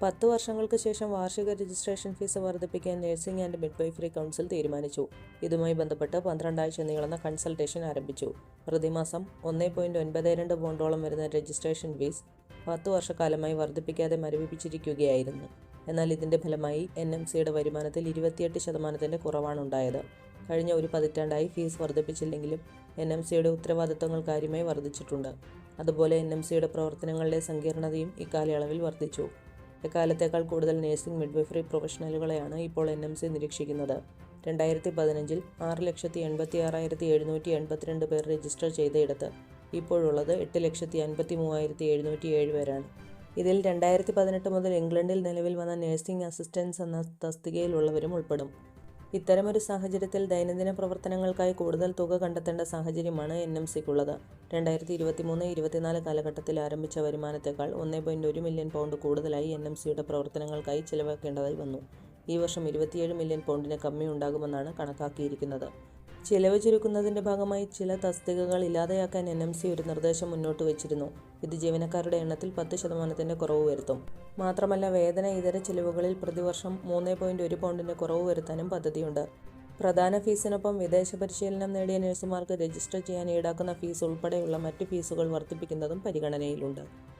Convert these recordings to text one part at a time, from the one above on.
പത്ത് വർഷങ്ങൾക്ക് ശേഷം വാർഷിക രജിസ്ട്രേഷൻ ഫീസ് വർദ്ധിപ്പിക്കാൻ നഴ്സിംഗ് ആൻഡ് മിഡ്വൈഫറി കൗൺസിൽ തീരുമാനിച്ചു. ഇതുമായി ബന്ധപ്പെട്ട് പന്ത്രണ്ടാഴ്ച നീളുന്ന കൺസൾട്ടേഷൻ ആരംഭിച്ചു. പ്രതിമാസം ഒന്നേ പോയിന്റ് ഒൻപത് രണ്ട് പൗണ്ടോളം വരുന്ന രജിസ്ട്രേഷൻ ഫീസ് പത്ത് വർഷക്കാലമായി വർദ്ധിപ്പിക്കാതെ മരവിപ്പിച്ചിരിക്കുകയായിരുന്നു. എന്നാൽ ഇതിന്റെ ഫലമായി എൻ എം സിയുടെ വരുമാനത്തിൽ ഇരുപത്തിയെട്ട് ശതമാനത്തിന്റെ കുറവാണുണ്ടായത് കഴിഞ്ഞ ഒരു പതിറ്റാണ്ടായി ഫീസ് വർദ്ധിപ്പിച്ചില്ലെങ്കിലും എൻ എം സിയുടെ ഉത്തരവാദിത്തങ്ങൾ കാര്യമായി വർദ്ധിച്ചിട്ടുണ്ട്. അതുപോലെ എൻ എം സിയുടെ പ്രവർത്തനങ്ങളുടെ സങ്കീർണതയും ഇക്കാലയളവിൽ വർദ്ധിച്ചു. എക്കാലത്തേക്കാൾ കൂടുതൽ നഴ്സിംഗ് മിഡ്വൈഫറി പ്രൊഫഷണലുകളെയാണ് ഇപ്പോൾ എൻ എം സി നിരീക്ഷിക്കുന്നത്. രണ്ടായിരത്തി പതിനഞ്ചിൽ ആറ് ലക്ഷത്തി എൺപത്തി ആറായിരത്തി എഴുന്നൂറ്റി എൺപത്തിരണ്ട് പേർ രജിസ്റ്റർ ചെയ്തയിടത്ത് ഇപ്പോഴുള്ളത് എട്ട് ലക്ഷത്തി അൻപത്തി മൂവായിരത്തി എഴുന്നൂറ്റി ഏഴ് പേരാണ്. ഇതിൽ രണ്ടായിരത്തി പതിനെട്ട് മുതൽ ഇംഗ്ലണ്ടിൽ നിലവിൽ വന്ന നഴ്സിംഗ് അസിസ്റ്റൻസ് എന്ന തസ്തികയിലുള്ളവരും ഉൾപ്പെടും. ഇത്തരമൊരു സാഹചര്യത്തിൽ ദൈനംദിന പ്രവർത്തനങ്ങൾക്കായി കൂടുതൽ തുക കണ്ടെത്തേണ്ട സാഹചര്യമാണ് എൻ എം സിക്കുള്ളത്. രണ്ടായിരത്തി ഇരുപത്തി മൂന്ന് ഇരുപത്തിനാല് കാലഘട്ടത്തിൽ ആരംഭിച്ച വരുമാനത്തേക്കാൾ ഒന്നേ പോയിന്റ് ഒരു മില്യൺ പൗണ്ട് കൂടുതലായി എൻ എം സിയുടെ പ്രവർത്തനങ്ങൾക്കായി ചിലവാക്കേണ്ടതായി വന്നു. ഈ വർഷം ഇരുപത്തിയേഴ് മില്യൺ പൗണ്ടിന് കമ്മി ഉണ്ടാകുമെന്നാണ് കണക്കാക്കിയിരിക്കുന്നത്. ചിലവ് ചുരുക്കുന്നതിന്റെ ഭാഗമായി ചില തസ്തികകൾ ഇല്ലാതെയാക്കാൻ എൻ എം സി ഒരു നിർദ്ദേശം മുന്നോട്ട് വച്ചിരുന്നു. ഇത് ജീവനക്കാരുടെ എണ്ണത്തിൽ പത്ത് ശതമാനത്തിന്റെ കുറവ് വരുത്തും. മാത്രമല്ല വേതന ഇതര ചെലവുകളിൽ പ്രതിവർഷം മൂന്ന് പോയിന്റ് ഒരു പൗണ്ടിന്റെ കുറവ് വരുത്താനും പദ്ധതിയുണ്ട്. പ്രധാന ഫീസിനൊപ്പം വിദേശ പരിശീലനം നേടിയ നഴ്സുമാർക്ക് രജിസ്റ്റർ ചെയ്യാൻ ഈടാക്കുന്ന ഫീസ് ഉൾപ്പെടെയുള്ള മറ്റ് ഫീസുകൾ വർദ്ധിപ്പിക്കുന്നതും പരിഗണനയിലുണ്ട്.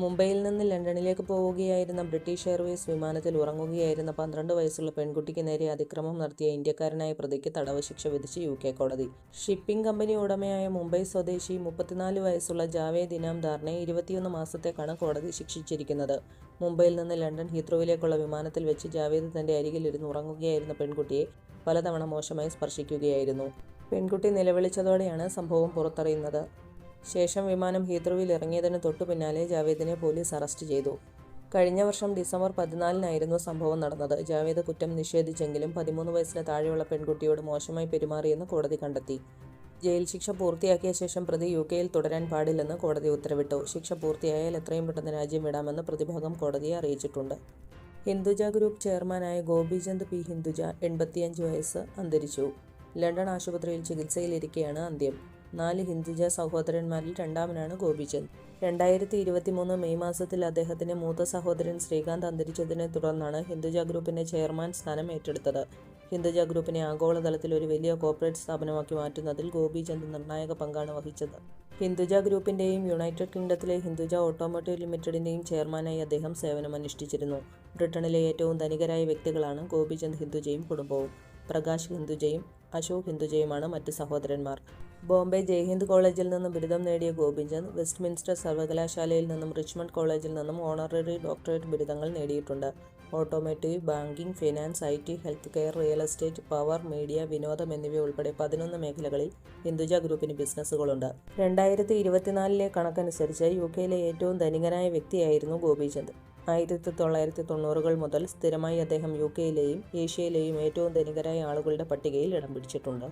മുംബൈയിൽ നിന്ന് ലണ്ടനിലേക്ക് പോവുകയായിരുന്ന ബ്രിട്ടീഷ് എയർവേസ് വിമാനത്തിൽ ഉറങ്ങുകയായിരുന്ന പന്ത്രണ്ട് വയസ്സുള്ള പെൺകുട്ടിക്ക് നേരെ അതിക്രമം നടത്തിയ ഇന്ത്യക്കാരനായ പ്രതിക്ക് തടവ് ശിക്ഷ വിധിച്ച് യു കെ കോടതി. ഷിപ്പിംഗ് കമ്പനി ഉടമയായ മുംബൈ സ്വദേശി മുപ്പത്തിനാല് വയസ്സുള്ള ജാവേദ് ഇനാംദാറിനെ ഇരുപത്തിയൊന്ന് മാസത്തേക്കാണ് കോടതി ശിക്ഷിച്ചിരിക്കുന്നത്. മുംബൈയിൽ നിന്ന് ലണ്ടൻ ഹീത്രോവിലേക്കുള്ള വിമാനത്തിൽ വെച്ച് ജാവേദ് തന്റെ അരികിലിരുന്ന് ഉറങ്ങുകയായിരുന്ന പെൺകുട്ടിയെ പലതവണ മോശമായി സ്പർശിക്കുകയായിരുന്നു. പെൺകുട്ടി നിലവിളിച്ചതോടെയാണ് സംഭവം പുറത്തറിയുന്നത്. ശേഷം വിമാനം ഹീത്രുവിൽ ഇറങ്ങിയതിന് തൊട്ടു പിന്നാലെ ജാവേദിനെ പോലീസ് അറസ്റ്റ് ചെയ്തു. കഴിഞ്ഞ വർഷം ഡിസംബർ പതിനാലിനായിരുന്നു സംഭവം നടന്നത്. ജാവേദ് കുറ്റം നിഷേധിച്ചെങ്കിലും പതിമൂന്ന് വയസ്സിന് താഴെയുള്ള പെൺകുട്ടിയോട് മോശമായി പെരുമാറിയെന്ന് കോടതി കണ്ടെത്തി. ജയിൽ ശിക്ഷ പൂർത്തിയാക്കിയ ശേഷം പ്രതി യു കെയിൽ തുടരാൻ പാടില്ലെന്ന് കോടതി ഉത്തരവിട്ടു. ശിക്ഷ പൂർത്തിയായാൽ എത്രയും പെട്ടെന്ന് രാജ്യം വിടാമെന്ന് പ്രതിഭാഗം കോടതിയെ അറിയിച്ചിട്ടുണ്ട്. ഹിന്ദുജ ഗ്രൂപ്പ് ചെയർമാനായ ഗോപിചന്ദ് പി. ഹിന്ദുജ എൺപത്തിയഞ്ച് വയസ്സ് അന്തരിച്ചു. ലണ്ടൻ ആശുപത്രിയിൽ ചികിത്സയിലിരിക്കെയാണ് അന്ത്യം. നാല് ഹിന്ദുജ സഹോദരന്മാരിൽ രണ്ടാമനാണ് ഗോപിചന്ദ്. രണ്ടായിരത്തി ഇരുപത്തിമൂന്ന് മെയ് മാസത്തിൽ അദ്ദേഹത്തിന്റെ മൂത്ത സഹോദരൻ ശ്രീകാന്ത് അന്തരിച്ചതിനെ തുടർന്നാണ് ഹിന്ദുജ ഗ്രൂപ്പിന്റെ ചെയർമാൻ സ്ഥാനം ഏറ്റെടുത്തത്. ഹിന്ദുജ ഗ്രൂപ്പിനെ ആഗോളതലത്തിൽ ഒരു വലിയ കോർപ്പറേറ്റ് സ്ഥാപനമാക്കി മാറ്റുന്നതിൽ ഗോപിചന്ദ് നിർണായക പങ്കാണ് വഹിച്ചത്. ഹിന്ദുജ ഗ്രൂപ്പിന്റെയും യുണൈറ്റഡ് കിങ്ഡത്തിലെ ഹിന്ദുജ ഓട്ടോമോട്ടീവ് ലിമിറ്റഡിന്റെയും ചെയർമാനായി അദ്ദേഹം സേവനമനുഷ്ഠിച്ചിരുന്നു. ബ്രിട്ടനിലെ ഏറ്റവും ധനികരായ വ്യക്തികളാണ് ഗോപിചന്ദ് ഹിന്ദുജയും കുടുംബവും. പ്രകാശ് ഹിന്ദുജയും അശോക് ഹിന്ദുജയുമാണ് മറ്റ് സഹോദരന്മാർ. ബോംബെ ജയ്ഹിന്ദ് കോളേജിൽ നിന്നും ബിരുദം നേടിയ ഗോപിചന്ദ് വെസ്റ്റ്മിൻസ്റ്റർ സർവകലാശാലയിൽ നിന്നും റിച്ച്മണ്ട് കോളേജിൽ നിന്നും ഓണററി ഡോക്ടറേറ്റ് ബിരുദങ്ങൾ നേടിയിട്ടുണ്ട്. Automotive banking finance I T health care real estate power media വിനോദം എന്നിവ ഉൾപ്പെടെ പതിനൊന്ന് മേഖലകളിൽ ഹിന്ദുജ ഗ്രൂപ്പിന് ബിസിനസ്സുകളുണ്ട്. രണ്ടായിരത്തി ഇരുപത്തിനാലിലെ കണക്കനുസരിച്ച് യു കെയിലെ ഏറ്റവും ധനികനായ വ്യക്തിയായിരുന്നു ഗോപിചന്ദ്. ആയിരത്തി തൊള്ളായിരത്തി തൊണ്ണൂറുകൾ മുതൽ സ്ഥിരമായി അദ്ദേഹം യു കെയിലെയും ഏഷ്യയിലെയും ഏറ്റവും ധനികരായ ആളുകളുടെ പട്ടികയിൽ ഇടം പിടിച്ചിട്ടുണ്ട്.